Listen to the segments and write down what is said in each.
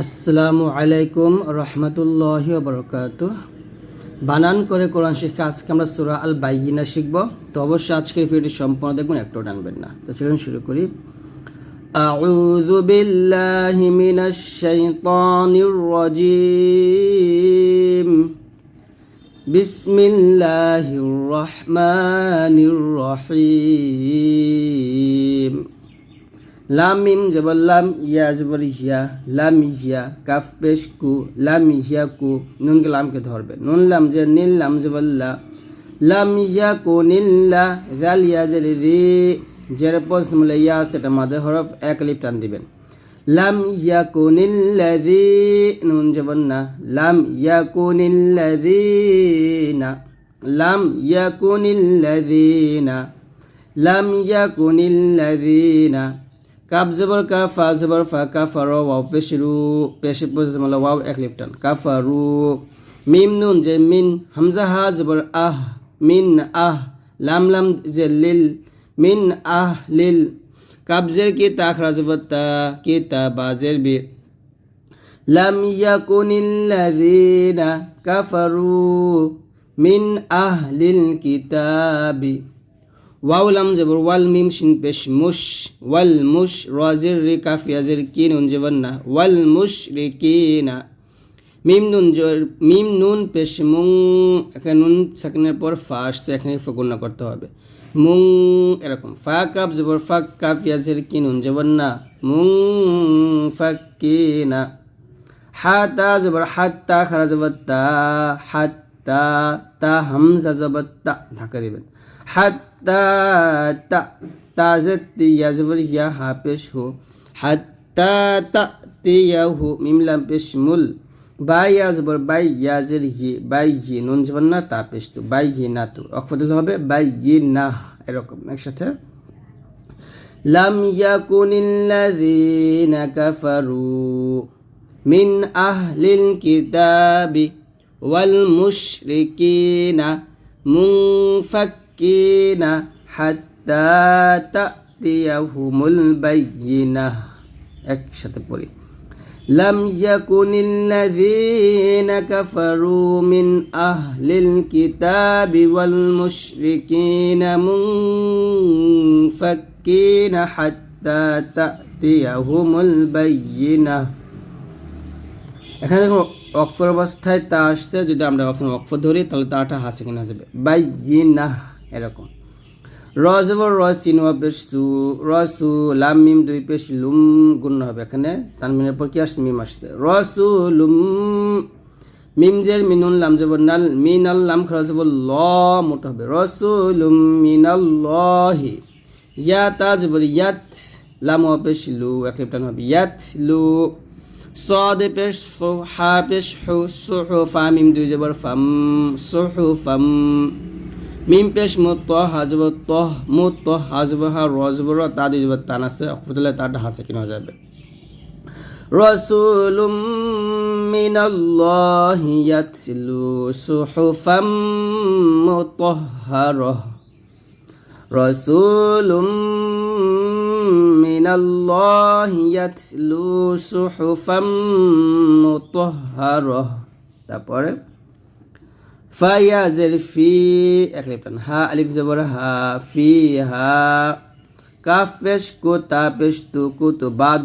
আসসালামু আলাইকুম রহমতুল্লাহ বরকাত বানান করে কোরআন শিক্ষা আজকে আমরা সুরা আল বাইয়িনা শিখব তো অবশ্যই আজকের ভিডিওটি সম্পূর্ণ দেখবেন একটাও টানবেন না তো চলুন শুরু করি أعوذ بالله من الشيطان الرجيم بسم الله الرحمن الرحيم লাম মিম জবর লাম ইয়া জবর ইয়া লাম ইয়া কাফ পেশ কু লাম ইয়া কু নুনকে লামকে ধরবে নুন লাম যে নীল লাম জবর লা লাম ইয়া কু নীল্লা জাল ইয়া জের রি জের পর মুলে ইয়া সেটা মাদে হরফ এক লিফ টান দিবেন লাম ইয়া কু নীল্লাযী নুন জবর না লাম ইয়া কু নীল্লাযীনা লাম ইয়া কু নীল্লাযীনা লাম ইয়া কু নীল্লাযীনা কাপ জবর কা ফা জবর ফা কা ফারো ওয়াও পেশরু পেশে পজিশন ওয়াও, এক লিপটান। কাফারু মিম নুন যে মিন, হামজা হা জবর আহ, মিন আহ, লাম লাম যে লিল, মিন আহ, লিল। কাবজের কি তা কি তা বাজের বি। লাম ইয়াকুনিল্লাযীনা কাফারু, মিন আহলিল কিতাবি। ওয়াও লাম জবর, ওয়াল মিম শিন পেশ মুশ, ওয়াল মুশ রাজির রে কাফ ইয়াজির কি নুন জবর না, ওয়াল মুশ রে কিনা মিম নুন জর, মিম নুন পেশ মুং, এখানে নুন সেকেন্ডের পর ফা আসছে, এখানে ফগুন্না করতে হবে। মুং, এরকম, ফা কাপ জবর ফাক কাফ ইয়াজির কি নুন জবর না, মুং ফাক্কিনা হাতা জবর হাত্তা খারা জবর তা হাত্তা তা হামজা জবর তা, ধাক্কা দিবেন। হাত্তা তা তাজত তিয়া জবর ইয়া হা পেশ হো। হাত্তা তা তিয়া হু, মিম লাম পেশ মুল। বাইয়া জবর, by yeah he, by he নুন না, তা পেশ তো, বাই না তো। অক্ষর হবে, বাই হি না, এরকম একসাথে। লাম ইয়াকুনিল্লাযীনা কাফারু মিন আহলিল কিতাবি ওয়াল মুশরিকিনা মুনফাক্কিনা হাত্তা তাতিয়াহুমুল বাইয়িনাহ একসাথে পড়ি لم يكن الذين كفروا من أهل الكتاب والمشركين منفكين حتى تأتيهم البينة এখানে দেখুন অক্ষর অবস্থায় তা আসছে, যদি আমরা কখনো অক্ষর ধরি, তাহলে তাটা হাসে কিনা যাবে বাই না, এরকম। রজবর রস চিনুয়া পেশ সু রসু লাম মিম দুই পেশ লুম গুণ হবে এখানে। তানমিনের পর কি আসছে? মিম আসছে। রসু লুম, মিম জের মিনুন লাম জবর নাল মিনাল লাম খরচ জবর ল মোটা হবে। রসুলুম মিনাল লহি ইয়া তা জবর ইয়াত, লাম পেশ লু এক লিপটান হবে। ইয়াত লু صاد পেশ ফু হা পেশ হু সুহু ফা মিম দুই জবর ফাম সুহু ফাম মিম পেশ মু ত হাজব ত মু ত হাজব হা রজবর তা দুই জবর তান আছে অক্ষরতলে তাটা হাসে কিনা যাবে রসুলুম মিনাল্লাহি ইয়াতলু সুহুফাম মুতাহহারাহ রসুলুম মিনাল্লাহি ইয়াতলু সুহুফাম মুতাহহারাহ তারপরে, ফায়াজের ফি, এক হা, আলিফ জবর, হা, ফি, হা পেশ কু তা পেশ তু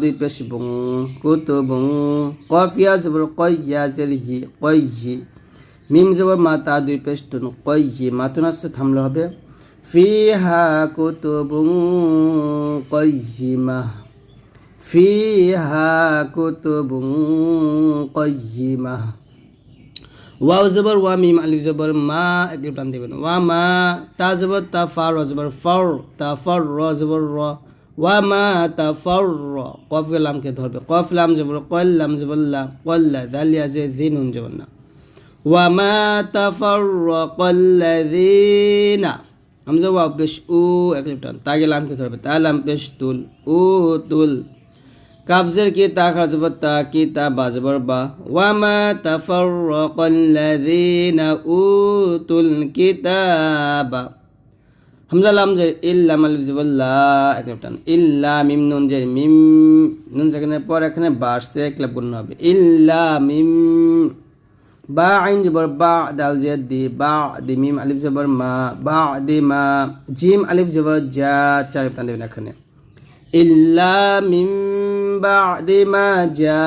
দুই, পেশ, বুং, কুতু, বুং কফিয়া জবর কইয়া জের হি কইহি মিম, জবর, মা দুই, পেশ, তুন কইহি মাতুন আসছে থামলে হবে। ফিহা কুতুবুং কয়্যিমা ফিহা কুতুবুং কয়্যিমা ওয়াও জবর, ওয়া মিম, আলিফ জবর, মা একটি টান দিবেন। ওয়া মা, তা জবর, তা ফা র জবর, ফর, তা ফর, র জবর, র। ওয়া মা, তা ফর, র। কফ লামকে ধরবে। কফ, লাম জবর, কল, লাম জবর, লা কল্লা দালিয়া যে জিনুন জবর না। ওয়া মা, তা ফর, র কল্লাযীনা হামজা ওয়াও পেশ উ এক লিপটান তাকে লামকে ধরবে? তা লাম পেশ তুল। উ তুল। কাবজের কি তা খাজবত তা কি তা বাজবর বা। ওয়ামা তাফাররাকাল্লাযীনা উতুল কিতাবা। হামজা লাম জের ইল্লা মালিফ জবল্লা একটা টান ইল্লা মিম নুন জের মিম, নুন সেখানে পর এখানে বাসছে ক্লাব করতে হবে। ইল্লা মিম বা আইন জবর বা দাল জেদ দি বা দি মিম আলিফ জবর মা বা দি মা জিম আলিফ জবর যা চার টান দেবেন এখানে ইল্লা মিম বাদি মা যা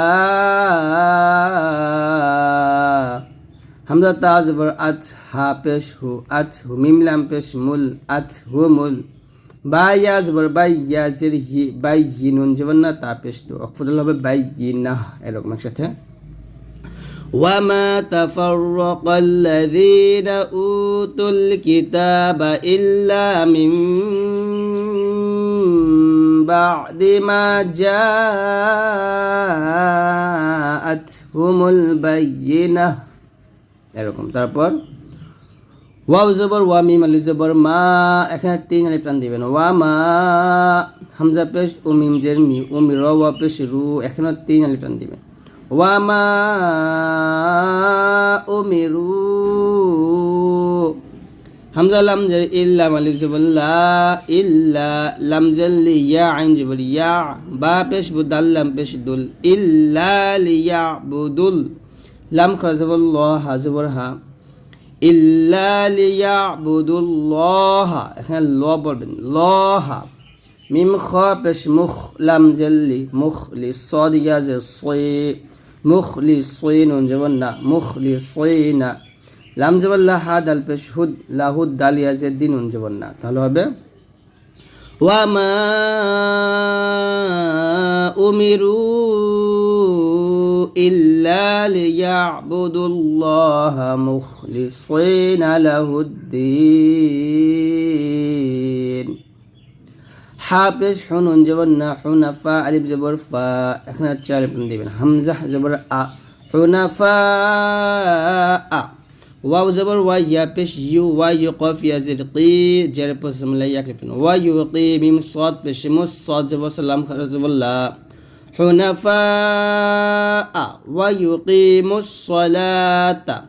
হামজা তা জবর আত হা পেশ হু আত হু মিম লাম পেশ মুল আত হু মুল বা ইয়া জবর বাই ইয়া জের হি বাই হি নুন জবর না তা পেশ তো অক্ষরল হবে বাই ই না এরকম একসাথে وما تفرق الذين أوتوا الكتاب إلا من بعد ما جاءتهم البينة এরকম তারপর ওয়াও জবর ওয়া মিম আলিফ জবর মা এখানে তিন আলিফ টান দিবেন ওয়া মা হামজা পেশ ও মিম জের মি ও মি র ওয়া পেশ রু এখানে তিন আলিফ টান দিবেন ওয়া মা ও মি রু হামজা লাম জের ইল্লা আলিফ জবর লা ইল্লা লাম জের লি ইয়া আইন জবর ইয়া বা পেশ বুদাল লাম পেশ দুল ইল্লা লিয়া বুদুল লাম খাজবর ল হা ইল্লা লিয়াবুদুল্লাহ এখানে ল বলবেন লহা মিম খ পেশ মুখ, লাম জেল্লি মুখ লি সদ ইয়াজে সয়ে মুখলিসইন যেমন না মুখলিসইনা লাম জবাল্লা হাদ আল পেশহুদ, লাহুদ দালিয়া জেদ্দিন যেমন না, তাহলে হবে ওয়ামা উমিরু ইল্লা লিয়াবুদুল্লাহ মুখলিসইনা লাহুদ্দিন হাফেজ হুনুন জবর না হুনাফা আলিফ জবর ফা এখানে চার লিপন দিবেন হামজা জবর আ হুনাফা আ ওয়াও জবর ওয়া ইয়া পেশ ইউ ওয়া ইউ কফ ইয়া জির কি জের পস সমলা ইয়া লিপন ওয়া ইউ কি মিম সাদ পেশ মুস সাদ জবর সালাম খারা জবর লা حنفاء ويقيموا الصلاة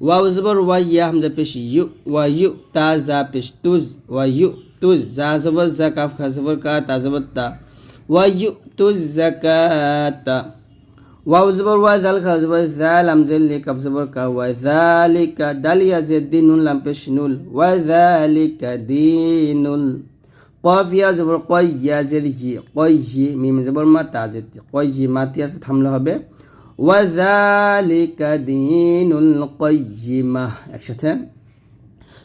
واو زبر ويا همزة بش يو ويو تا زا بش توز ويو توز زا زبر زا كاف خا زبر كا تا زبر تا ويو توز زكاة واو زبر و ذال خا زبر ذا لم زل كاف زبر كا وذلك دال يا زد دين نون لم بش نول وذلك دين কফিয়া জবর কয়া জের হি কয়হি মিম জবর মা তাজের কয়হি মাতি আছে থামলে হবে ওয়াজালিকা দিনুল কয়িমা একসাথে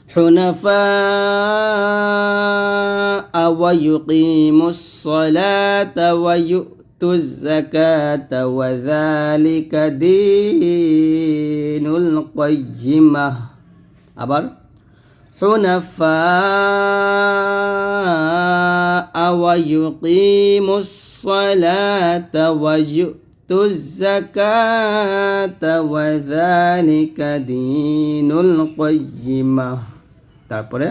حنفاء ويقيموا الصلاة ويؤتوا الزكاة وذلك دين القيمة. أبر. حنفاء ويقيموا الصلاة ويؤتوا الزكاة وذلك دين القيمة. তারপরে